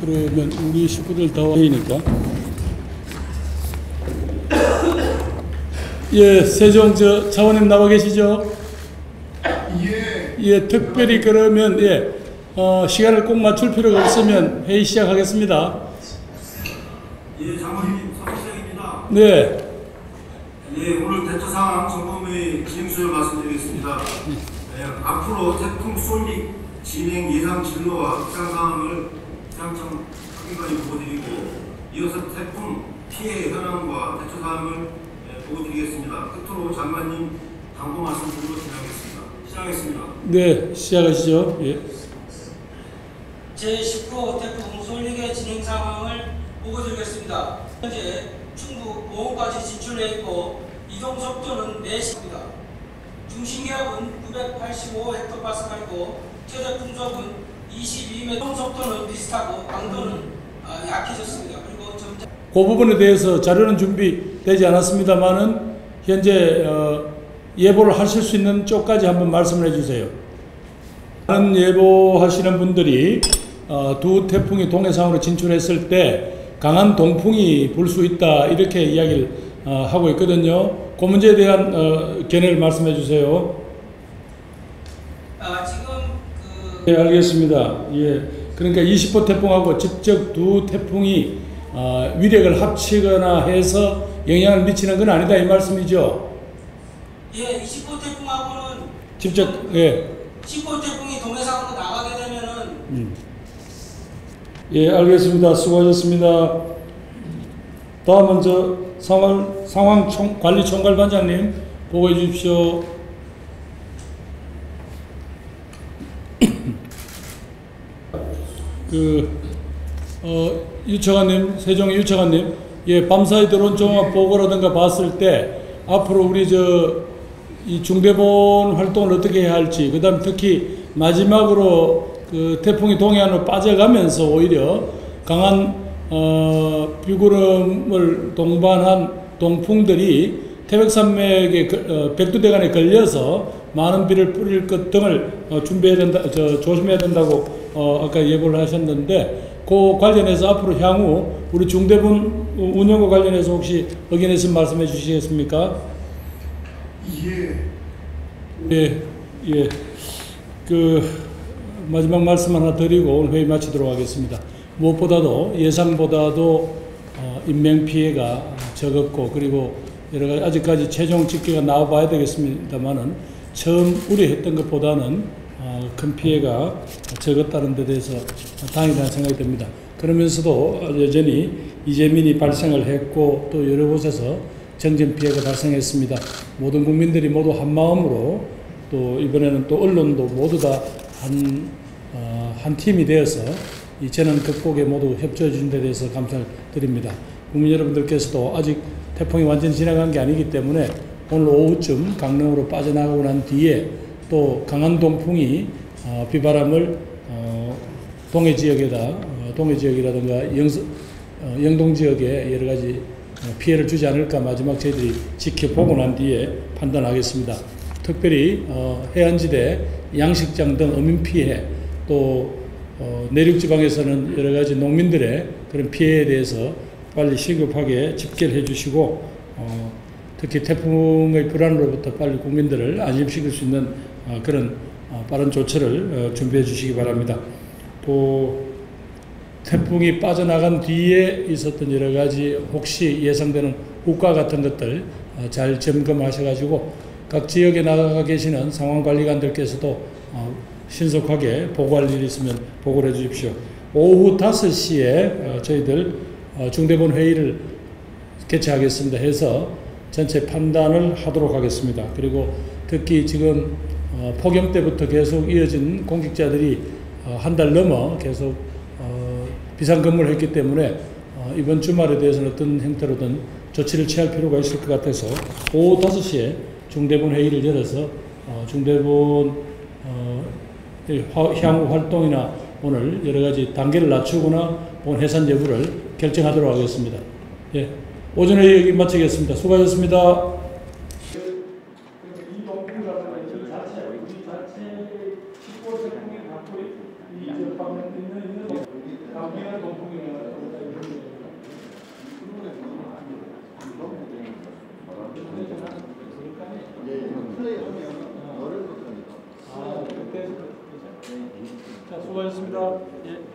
그러면 우리 식구들 다 와니까. 예, 세종 저 차원님 나와 계시죠? 예, 예, 특별히 그러면 예, 어, 시간을 꼭 맞출 필요가 없으면 회의 시작하겠습니다. 예, 장관님 사무실장입니다. 네, 예, 오늘 대처사항 점검의 진행수를 말씀드리겠습니다. 예, 앞으로 태풍 솔릭 진행 예상 진로와 기상 상황을 기상청 확인관이 보고드리고 이어서 태풍 피해 현황과 대처 사항을 예, 보고드리겠습니다. 끝으로 장관님 당부 말씀 드리고 진행하겠습니다. 시작하겠습니다. 네, 시작하시죠. 예. 제19호 태풍 솔릭의 진행 상황을 보고드리겠습니다. 현재 충북 모호까지 진출해 있고 이동 속도는 4시입니다. 중심 기압은 985헥토파스칼이고 최대 풍속은 22m. 이동 속도는 비슷하고 강도는 아, 약해졌습니다. 그리고 점차 그 부분에 대해서 자료는 준비되지 않았습니다만은 현재 어, 예보를 하실 수 있는 쪽까지 한번 말씀을 해주세요. 다른 예보하시는 분들이 어, 두 태풍이 동해상으로 진출했을 때 강한 동풍이 불 수 있다 이렇게 이야기를 어, 하고 있거든요. 그 문제에 대한 어, 견해를 말씀해 주세요. 아, 네, 알겠습니다. 예. 그러니까 20호 태풍하고 직접 두 태풍이 어, 위력을 합치거나 해서 영향을 미치는 건 아니다 이 말씀이죠. 예, 20호 태풍하고는 직접 예. 10호 태풍이 동해상으로 나가게 되면은 음. 예, 알겠습니다. 수고하셨습니다. 다음은 저 상황 상황 총, 관리 총괄 반장님 보고해 주십시오. 그 어, 유처관님, 세종의 유처관님, 예, 밤사이 들어온 종합 보고라든가 봤을 때 앞으로 우리 저 이 중대본 활동을 어떻게 해야 할지, 그 다음 특히 마지막으로 그 태풍이 동해안으로 빠져가면서 오히려 강한 어, 비구름을 동반한 동풍들이 태백산맥의 그, 어, 백두대간에 걸려서 많은 비를 뿌릴 것 등을 어, 준비해야 된다, 저, 조심해야 된다고 어, 아까 예고를 하셨는데 그 관련해서 앞으로 향후 우리 중대본 운영과 관련해서 혹시 의견 있으면 말씀해 주시겠습니까? 예, 예, 예. 그 마지막 말씀 하나 드리고 오늘 회의 마치도록 하겠습니다. 무엇보다도 예상보다도 어, 인명 피해가 적었고 그리고 여러 가지 아직까지 최종 집계가 나와봐야 되겠습니다만은 처음 우려했던 것보다는 어, 큰 피해가 적었다는 데 대해서 다행이라는 생각이 듭니다. 그러면서도 여전히 이재민이 발생을 했고 또 여러 곳에서 정전 피해가 발생했습니다. 모든 국민들이 모두 한 마음으로 또 이번에는 또 언론도 모두 다한 어, 한 팀이 되어서 이 재난 극복에 모두 협조해 주신 데 대해서 감사를 드립니다. 국민 여러분들께서도 아직 태풍이 완전히 지나간 게 아니기 때문에 오늘 오후쯤 강릉으로 빠져나가고 난 뒤에 또 강한 동풍이 어, 비바람을 어, 동해 지역에다 어, 동해 지역이라든가 영서, 어, 영동 지역에 여러 가지 어, 피해를 주지 않을까 마지막 저희들이 지켜보고 난 뒤에 판단하겠습니다. 특별히 어, 해안지대 양식장 등 어민 피해 또 어, 내륙 지방에서는 여러 가지 농민들의 그런 피해에 대해서 빨리 시급하게 집계를 해주시고 어, 특히 태풍의 불안으로부터 빨리 국민들을 안심시킬 수 있는 어, 그런 어, 빠른 조처를 어, 준비해 주시기 바랍니다. 또 태풍이 빠져나간 뒤에 있었던 여러 가지 혹시 예상되는 우가 같은 것들 어, 잘 점검하셔가지고 각 지역에 나가 계시는 상황관리관들께서도 어, 신속하게 보고할 일이 있으면 보고를 해 주십시오. 오후 5시에 저희들 어, 중대본 회의를 개최하겠습니다 해서 전체 판단을 하도록 하겠습니다. 그리고 특히 지금 어, 폭염 때부터 계속 이어진 공직자들이 어, 한달 넘어 계속 어, 비상 근무를 했기 때문에 어, 이번 주말에 대해서는 어떤 형태로든 조치를 취할 필요가 있을 것 같아서 오후 5시에 중대본 회의를 열어서 어, 중대본 어, 향후 활동이나 오늘 여러 가지 단계를 낮추거나 혹은 해산 여부를 결정하도록 하겠습니다. 예. 오전에 여기 마치겠습니다. 수고하셨습니다. 수고하셨습니다. 예.